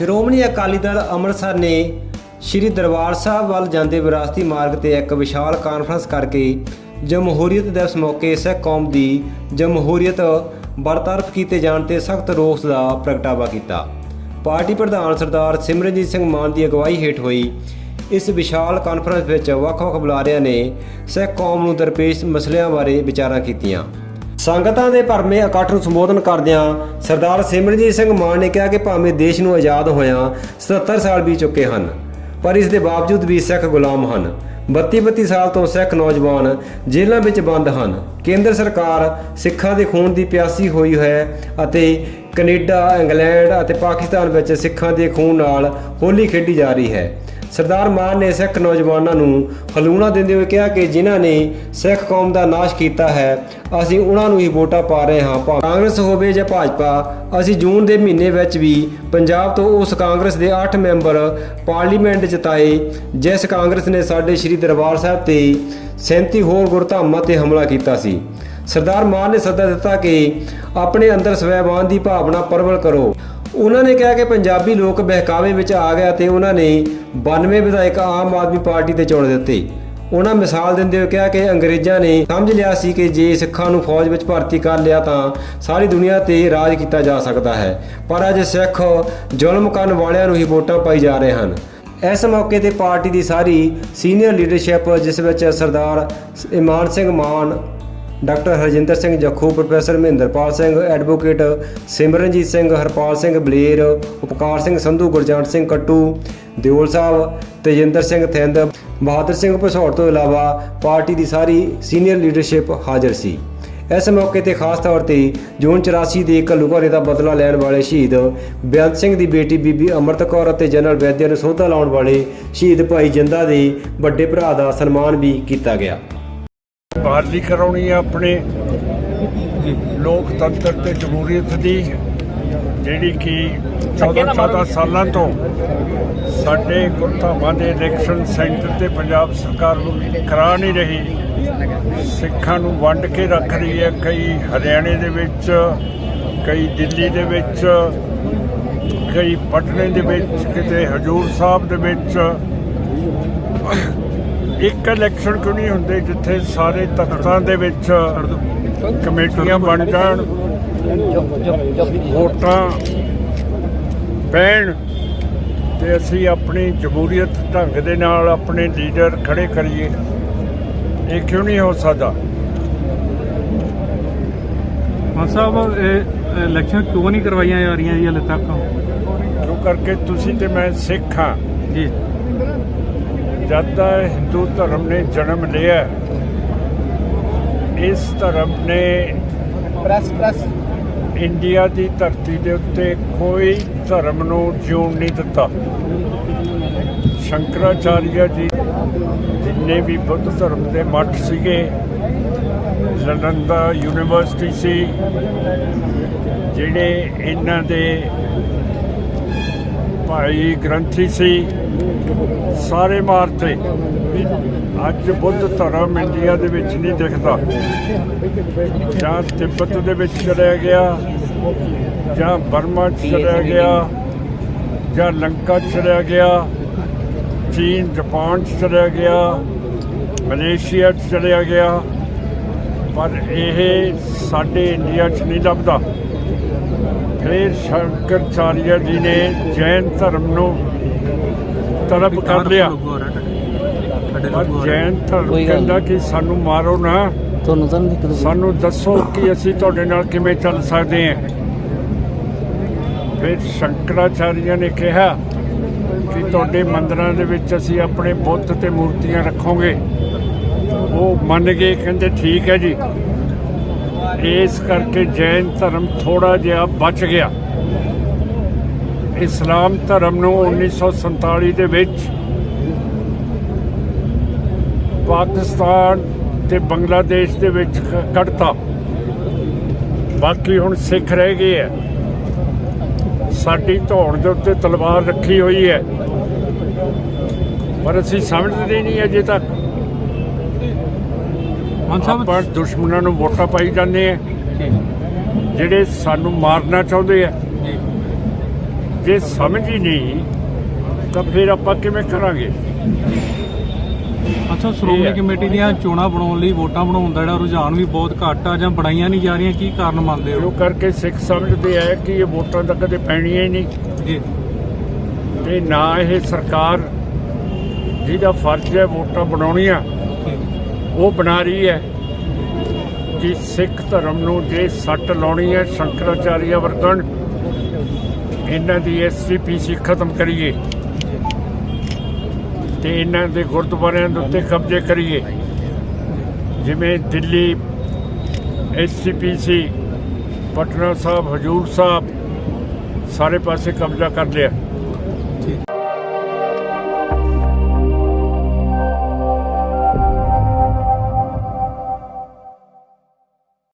ਸ਼੍ਰੋਮਣੀ ਅਕਾਲੀ ਦਲ ਅੰਮ੍ਰਿਤਸਰ ਨੇ ਸ੍ਰੀ ਦਰਬਾਰ ਸਾਹਿਬ ਵੱਲ ਜਾਂਦੇ ਵਿਰਾਸਤੀ ਮਾਰਗ ਤੇ ਇੱਕ ਵਿਸ਼ਾਲ ਕਾਨਫਰੰਸ ਕਰਕੇ ਜਮਹੂਰੀਅਤ ਦਿਵਸ ਮੌਕੇ ਸਿੱਖ ਕੌਮ ਦੀ ਜਮਹੂਰੀਅਤ ਬਰਤਰਫ ਕੀਤੇ ਜਾਣ ਤੇ ਸਖਤ ਰੋਸ ਦਾ ਪ੍ਰਗਟਾਵਾ ਕੀਤਾ। ਪਾਰਟੀ ਪ੍ਰਧਾਨ ਸਰਦਾਰ ਸਿਮਰਨਜੀਤ ਸਿੰਘ ਮਾਨ ਦੀ ਅਗਵਾਈ ਹੇਠ ਹੋਈ। ਇਸ ਵਿਸ਼ਾਲ ਕਾਨਫਰੰਸ ਵਿੱਚ ਵੱਖ-ਵੱਖ ਬੁਲਾਰਿਆਂ ਨੇ ਸਿੱਖ ਕੌਮ ਨੂੰ ਦਰਪੇਸ਼ ਮਸਲਿਆਂ ਬਾਰੇ ਵਿਚਾਰਾਂ ਕੀਤੀਆਂ। ਸੰਗਤਾਂ ਦੇ ਭਰਮੇ ਇਕੱਠ ਨੂੰ ਸੰਬੋਧਨ ਕਰਦਿਆਂ ਸਰਦਾਰ ਸਿਮਰਜੀਤ ਸਿੰਘ ਮਾਨ ਨੇ ਕਿਹਾ ਕਿ ਭਾਵੇਂ ਦੇਸ਼ ਨੂੰ ਆਜ਼ਾਦ ਹੋਇਆਂ 77 ਸਾਲ ਬੀਤ ਚੁੱਕੇ ਹਨ, ਪਰ ਇਸ ਦੇ ਬਾਵਜੂਦ ਵੀ ਸਿੱਖ ਗੁਲਾਮ ਹਨ। 32-32 ਸਾਲ ਤੋਂ ਸਿੱਖ ਨੌਜਵਾਨ ਜੇਲ੍ਹਾਂ ਵਿੱਚ ਬੰਦ ਹਨ। ਕੇਂਦਰ ਸਰਕਾਰ ਸਿੱਖਾਂ ਦੇ ਖੂਨ ਦੀ ਪਿਆਸੀ ਹੋਈ ਹੈ ਅਤੇ ਕੈਨੇਡਾ, ਇੰਗਲੈਂਡ ਅਤੇ ਪਾਕਿਸਤਾਨ ਵਿੱਚ ਸਿੱਖਾਂ ਦੇ ਖੂਨ ਨਾਲ ਹੋਲੀ ਖੇਡੀ ਜਾ ਰਹੀ ਹੈ। ਸਰਦਾਰ ਮਾਨ ਨੇ ਸਿੱਖ ਨੌਜਵਾਨਾਂ ਨੂੰ ਹਲੂਣਾ ਦਿੰਦੇ ਹੋਏ ਕਿਹਾ ਕਿ ਜਿਨ੍ਹਾਂ ਨੇ ਸਿੱਖ ਕੌਮ ਦਾ ਨਾਸ਼ ਕੀਤਾ ਹੈ, ਅਸੀਂ ਉਹਨਾਂ ਨੂੰ ਹੀ ਵੋਟਾਂ ਪਾ ਰਹੇ ਹਾਂ। ਕਾਂਗਰਸ ਹੋਵੇ ਜਾਂ ਭਾਜਪਾ, ਅਸੀਂ ਜੂਨ ਦੇ ਮਹੀਨੇ ਵਿੱਚ ਵੀ ਪੰਜਾਬ ਤੋਂ ਉਸ ਕਾਂਗਰਸ ਦੇ 8 ਮੈਂਬਰ ਪਾਰਲੀਮੈਂਟ ਜਿਤਾਏ, ਜਿਸ ਕਾਂਗਰਸ ਨੇ ਸਾਡੇ ਸ੍ਰੀ ਦਰਬਾਰ ਸਾਹਿਬ ਤੇ 37 ਹੋਰ ਗੁਰਧਾਮਾਂ ਤੇ ਹਮਲਾ ਕੀਤਾ ਸੀ। ਸਰਦਾਰ ਮਾਨ ਨੇ ਸੱਦਾ ਦਿੱਤਾ ਕਿ ਆਪਣੇ ਅੰਦਰ ਸਵੈਮਾਨ ਦੀ ਭਾਵਨਾ ਪ੍ਰਬਲ ਕਰੋ। ਉਹਨਾਂ ਨੇ ਕਿਹਾ ਕਿ ਪੰਜਾਬੀ ਲੋਕ ਬਹਿਕਾਵੇ ਵਿੱਚ ਆ ਗਿਆ ਤੇ ਉਹਨਾਂ ਨੇ 92 ਵਿਧਾਇਕ ਆਮ ਆਦਮੀ ਪਾਰਟੀ ਤੇ ਚੁਣ ਦਿੱਤੇ। ਉਹਨਾਂ ਮਿਸਾਲ ਦਿੰਦੇ ਹੋਏ ਕਿਹਾ ਕਿ ਅੰਗਰੇਜ਼ਾਂ ਨੇ ਸਮਝ ਲਿਆ ਸੀ ਕਿ ਜੇ ਸਿੱਖਾਂ ਨੂੰ ਫੌਜ ਵਿੱਚ ਭਰਤੀ ਕਰ ਲਿਆ ਤਾਂ ਸਾਰੀ ਦੁਨੀਆ ਤੇ ਰਾਜ ਕੀਤਾ ਜਾ ਸਕਦਾ ਹੈ। ਪਰ ਅੱਜ ਸਿੱਖ ਜ਼ੁਲਮ ਕਰਨ ਵਾਲਿਆਂ ਨੂੰ ਹੀ ਵੋਟਾਂ ਪਾਈ ਜਾ ਰਹੇ ਹਨ। ਇਸ ਮੌਕੇ ਤੇ ਪਾਰਟੀ ਦੀ ਸਾਰੀ ਸੀਨੀਅਰ ਲੀਡਰਸ਼ਿਪ, ਜਿਸ ਵਿੱਚ Sardar Iman Singh Mann doctor Harjinder Singh Jakhu, professor Mahinderpal Singh, advocate Simranjit Singh, Harpal Singh Baler, Upkar Singh Sandhu, Gurjant Singh Kattu, Deol Sahib, Tejinder Singh Thind, Bahadur Singh Bhasaur ਤੋਂ ਇਲਾਵਾ party ਦੀ ਸਾਰੀ senior leadership ਹਾਜ਼ਰ ਸੀ। ਇਸ ਮੌਕੇ ਤੇ ਖਾਸ ਤੌਰ ਤੇ ਜੂਨ 84 ਦੇ ਘੱਲੂਘਾਰੇ ਦਾ ਬਦਲਾ ਲੈਣ ਵਾਲੇ ਸ਼ਹੀਦ ਬੇਅੰਤ ਸਿੰਘ ਦੀ ਬੇਟੀ ਬੀਬੀ ਅਮਰਤ ਕੌਰ ਅਤੇ ਜਨਰਲ ਵੈਦਿਆ ਨੂੰ ਸੋਧਾ ਲਾਉਣ ਵਾਲੇ ਸ਼ਹੀਦ ਭਾਈ ਜਿੰਦਾ ਦੇ ਵੱਡੇ ਭਰਾ ਦਾ ਸਨਮਾਨ ਵੀ ਕੀਤਾ ਗਿਆ। ਬਹਾਲੀ ਕਰਾਉਣੀ ਹੈ ਆਪਣੇ ਲੋਕਤੰਤਰ ਤੇ ਜਮਹੂਰੀਅਤ ਦੀ ਜਿਹੜੀ ਕਿ 14 14 ਸਾਲਾਂ ਤੋਂ ਸਾਡੇ ਗੁਰਧਾਮਾਂ ਦੇ ਇਲੈਕਸ਼ਨ ਸੈਂਟਰ ਤੇ ਪੰਜਾਬ ਸਰਕਾਰ ਨੂੰ ਕਰਾ ਨਹੀਂ ਰਹੀ। ਸਿੱਖਾਂ ਨੂੰ ਵੰਡ ਕੇ ਰੱਖ ਰਹੀ ਹੈ ਕਈ ਹਰਿਆਣੇ ਦੇ ਵਿੱਚ ਕਈ ਦਿੱਲੀ ਦੇ ਵਿੱਚ ਕਈ ਪਟਨੇ ਦੇ ਵਿੱਚ ਕਿਤੇ ਹਜੂਰ ਸਾਹਿਬ ਦੇ ਵਿੱਚ। ਇੱਕ ਇਲੈਕਸ਼ਨ ਕਿਉਂ ਨਹੀਂ ਹੁੰਦੇ ਜਿੱਥੇ ਸਾਰੇ ਤਖਤਾਂ ਦੇ ਵਿੱਚ ਕਮੇਟੀਆਂ ਬਣ ਜਾਣ? ਵੋਟਾਂ ਪੈਣ ਤੇ ਅਸੀਂ ਆਪਣੀ ਜਮਹੂਰੀਅਤ ਢੰਗ ਦੇ ਨਾਲ ਆਪਣੇ ਲੀਡਰ ਖੜੇ ਕਰੀਏ। ਇਹ ਕਿਉਂ ਨਹੀਂ ਹੋ ਸਕਦਾ? ਮਾਨ ਸਾਹਿਬ ਇਹ ਇਲੈਕਸ਼ਨ ਕਿਉਂ ਨਹੀਂ ਕਰਵਾਈਆਂ ਜਾ ਰਹੀਆਂ ਜੀ ਹਲੇ ਤੱਕ? ਕਿਉਂ ਕਰਕੇ ਤੁਸੀਂ ਤੇ ਮੈਂ ਸਿੱਖ ਹਾਂ। ਜੀ। ਜਦ ਦਾ ਹਿੰਦੂ ਧਰਮ ਨੇ ਜਨਮ ਲਿਆ ਇਸ ਧਰਮ ਨੇ ਪ੍ਰੈਸ ਪ੍ਰੈਸ। ਇੰਡੀਆ ਦੀ ਧਰਤੀ ਦੇ ਉੱਤੇ ਕੋਈ ਧਰਮ ਨੂੰ ਜਿਉਣ ਨਹੀਂ ਦਿੱਤਾ। ਸ਼ੰਕਰਾਚਾਰੀਆ ਜੀ ਜਿੰਨੇ ਵੀ ਬੁੱਧ ਧਰਮ ਦੇ ਮੱਠ ਸੀਗੇ ਲੰਡਨ ਯੂਨੀਵਰਸਿਟੀ ਸੀ ਜਿਹੜੇ ਇਹਨਾਂ ਦੇ ਭਾਈ ਗ੍ਰੰਥੀ ਸੀ, ਸਾਰੇ ਮਾਰਤੇ ਅੱਜ ਬੁੱਧ ਧਰਮ ਇੰਡੀਆ ਦੇ ਵਿੱਚ ਨਹੀਂ ਦਿਖਦਾ। ਜਾਂ ਤਿੱਬਤ ਦੇ ਵਿੱਚ ਚਲਿਆ ਗਿਆ, ਜਾਂ ਬਰਮਾ 'ਚ ਚਲਿਆ ਗਿਆ, ਜਾਂ ਲੰਕਾ 'ਚ ਚਲਿਆ ਗਿਆ, ਚੀਨ, ਜਾਪਾਨ 'ਚ ਚਲਿਆ ਗਿਆ, ਮਲੇਸ਼ੀਆ 'ਚ ਚਲਿਆ ਗਿਆ। ਪਰ ਇਹ ਸਾਡੇ ਇੰਡੀਆ 'ਚ ਨਹੀਂ ਲੱਭਦਾ। ਫਿਰ ਸ਼ੰਕਰਾਚਾਰੀਆ ਜੀ ਨੇ ਜੈਨ ਧਰਮ ਨੂੰ ਤਲਬ ਕਰ ਲਿਆ। ਪਰ ਜੈਨ ਧਰਮ ਕਹਿੰਦਾ ਕਿ ਸਾਨੂੰ ਮਾਰੋ ਨਾ। ਤੁਹਾਨੂੰ ਤਾਂ ਸਾਨੂੰ ਦੱਸੋ ਕਿ ਅਸੀਂ ਤੁਹਾਡੇ ਨਾਲ ਕਿਵੇਂ ਚੱਲ ਸਕਦੇ ਹਾਂ। ਫਿਰ ਸ਼ੰਕਰਾਚਾਰੀਆ ਨੇ ਕਿਹਾ ਕਿ ਤੁਹਾਡੇ ਮੰਦਰਾਂ ਦੇ ਵਿੱਚ ਅਸੀਂ ਆਪਣੇ ਬੁੱਤ ਤੇ ਮੂਰਤੀਆਂ ਰੱਖੋਗੇ। ਉਹ ਮੰਨ ਗਏ ਕਹਿੰਦੇ ਠੀਕ ਹੈ ਜੀ। ਇਸ ਕਰਕੇ ਜੈਨ ਧਰਮ ਥੋੜਾ ਜਿਹਾ ਬਚ ਗਿਆ। ਇਸਲਾਮ ਧਰਮ ਨੂੰ 1947 ਦੇ ਵਿੱਚ ਪਾਕਿਸਤਾਨ ਤੇ ਬੰਗਲਾਦੇਸ਼ ਦੇ ਵਿੱਚ ਕੱਢਤਾ। ਬਾਕੀ ਹੁਣ ਸਿੱਖ ਰਹਿ ਗਏ ਆ ਸਾਡੀ ਧੌਣ ਦੇ ਉੱਤੇ ਤਲਵਾਰ ਰੱਖੀ ਹੋਈ ਹੈ ਪਰ ਅਸੀਂ ਸਮਝਦੇ ਨਹੀਂ ਅਜੇ ਤੱਕ। ਆਪਾਂ ਦੁਸ਼ਮਣਾਂ ਨੂੰ ਵੋਟਾਂ ਪਾਈ ਜਾਂਦੇ ਆ ਜਿਹੜੇ ਸਾਨੂੰ ਮਾਰਨਾ ਚਾਹੁੰਦੇ ਆ। ਜੀ। ਸਮਝ ਹੀ ਨਹੀਂ ਤਾਂ ਫਿਰ ਆਪਾਂ ਕਿਵੇਂ ਕਰਾਂਗੇ? ਅੱਛਾ ਸ਼੍ਰੋਮਣੀ। ਕਮੇਟੀ ਦੀਆਂ ਚੋਣਾਂ ਬਣਾਉਣ ਲਈ ਵੋਟਾਂ ਬਣਾਉਣ ਦਾ ਜਿਹੜਾ ਰੁਝਾਨ ਵੀ ਬਹੁਤ ਘੱਟ ਆ ਜਾਂ ਬਣਾਈਆਂ ਨਹੀਂ ਜਾ ਰਹੀਆਂ ਕੀ ਕਾਰਨ ਮੰਨਦੇ ਹੋ? ਕਰਕੇ ਸਿੱਖ ਸਮਝਦੇ ਆ ਕਿ ਇਹ ਵੋਟਾਂ ਤਾਂ ਕਦੇ ਪੈਣੀਆਂ ਹੀ ਨਹੀਂ। ਜੀ। ਤੇ ਨਾ ਇਹ ਸਰਕਾਰ ਜਿਹਦਾ ਫਰਜ਼ ਹੈ ਵੋਟਾਂ ਬਣਾਉਣੀਆਂ। ਉਹ ਬਣਾ ਰਹੀ ਹੈ ਕਿ ਸਿੱਖ ਧਰਮ ਨੂੰ ਜੇ ਸੱਟ ਲਾਉਣੀ ਹੈ, ਸ਼ੰਕਰਾਚਾਰੀਆ ਵਰਤਣ ਇਹਨਾਂ ਦੀ ਐਸਜੀਪੀਸੀ ਖਤਮ ਕਰੀਏ ਤੇ ਇਹਨਾਂ ਦੇ ਗੁਰਦੁਆਰਿਆਂ ਦੇ ਉੱਤੇ ਕਬਜ਼ੇ ਕਰੀਏ। ਜਿਵੇਂ ਦਿੱਲੀ ਐਸਜੀਪੀਸੀ ਪਟਨਾ ਸਾਹਿਬ, ਹਜੂਰ ਸਾਹਿਬ, ਸਾਰੇ ਪਾਸੇ ਕਬਜ਼ਾ ਕਰ ਲਿਆ।